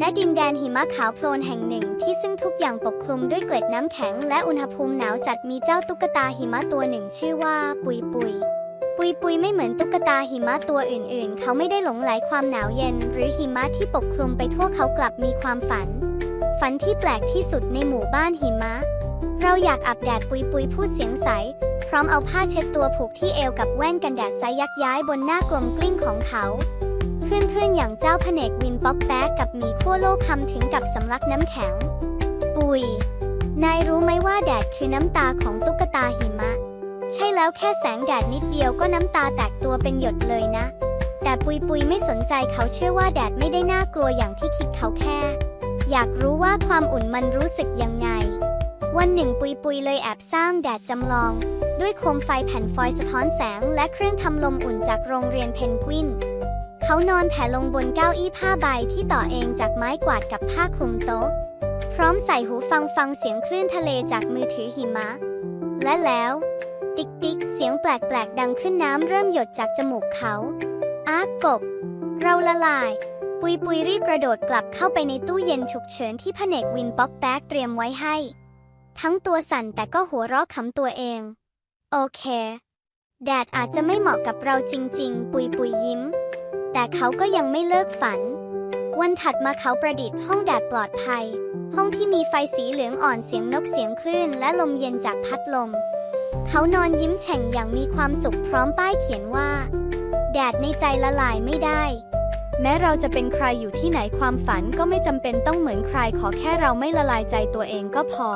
ณดินแดนหิมะขาวโพลนแห่งหนึ่งที่ซึ่งทุกอย่างปกคลุมด้วยเกล็ดน้ำแข็งและอุณหภูมิหนาวจัดมีเจ้าตุ๊กตาหิมะตัวหนึ่งชื่อว่าปุยปุย ปุยปุยไม่เหมือนตุ๊กตาหิมะตัวอื่นๆ เขาไม่ได้หลงไหลความหนาวเย็น หรือหิมะที่ปกคลุมไปทั่วเขากลับมีความฝัน ฝันที่แปลกที่สุดในหมู่บ้านหิมะ เราอยากอาบแดดปุยปุยพูดเสียงใส พร้อมเอาผ้าเช็ดตัวผูกที่เอวกับแว่นกันแดดไซยักย้ายบนหน้ากลมกลิ้งของเขา อย่างเจ้าพเนกวินป๊อกแป๊กกับหมีขั้วโลกคำถึงกับสำลักน้ำแข็ง ปุย นายรู้ไหมว่าแดดคือน้ำตาของตุ๊กตาหิมะ ใช่แล้วแค่แสงแดดนิดเดียวก็น้ำตาแตกตัวเป็นหยดเลยนะ แต่ปุยปุยไม่สนใจเขาเชื่อว่าแดดไม่ได้น่ากลัวอย่างที่คิดเขาแค่ อยากรู้ว่าความอุ่นมันรู้สึกยังไง วันหนึ่งปุยปุยเลยแอบสร้างแดดจำลอง ด้วยโคมไฟแผ่นฟอยล์สะท้อนแสง และเครื่องทำลมอุ่นจากโรงเรียนเพนกวิน เขานอนแผ่ลงบนเก้าอี้ผ้าใบที่ต่อเองจากไม้กวาดกับผ้าคลุมโต๊ะ พร้อมใส่หูฟังฟังเสียงคลื่นทะเลจากมือถือหิมะ และแล้ว ติ๊กติ๊กเสียงแปลกๆ ดังขึ้นน้ำเริ่มหยดจากจมูกเขาอากบ เราละลาย ปุยปุยรีบกระโดดกลับเข้าไปในตู้เย็นฉุกเฉินที่พเนกวินป๊อกแป๊กเตรียมไว้ให้ ทั้งตัวสั่นแต่ก็หัวเราะขำตัวเอง โอเค แดดอาจจะไม่เหมาะกับเราจริง ๆ ปุยปุยยิ้ม แต่เขาก็ยังไม่เลิกฝัน วันถัดมาเขาประดิษฐ์ห้องแดดปลอดภัย ห้องที่มีไฟสีเหลืองอ่อนเสียงนกเสียงคลื่น และลมเย็นจากพัดลม เขานอนยิ้มแฉ่งอย่างมีความสุขพร้อมป้ายเขียนว่า แดดในใจละลายไม่ได้ แม้เราจะเป็นใครอยู่ที่ไหนความฝันก็ไม่จำเป็นต้องเหมือนใครขอแค่เราไม่ละลายใจตัวเองก็พอ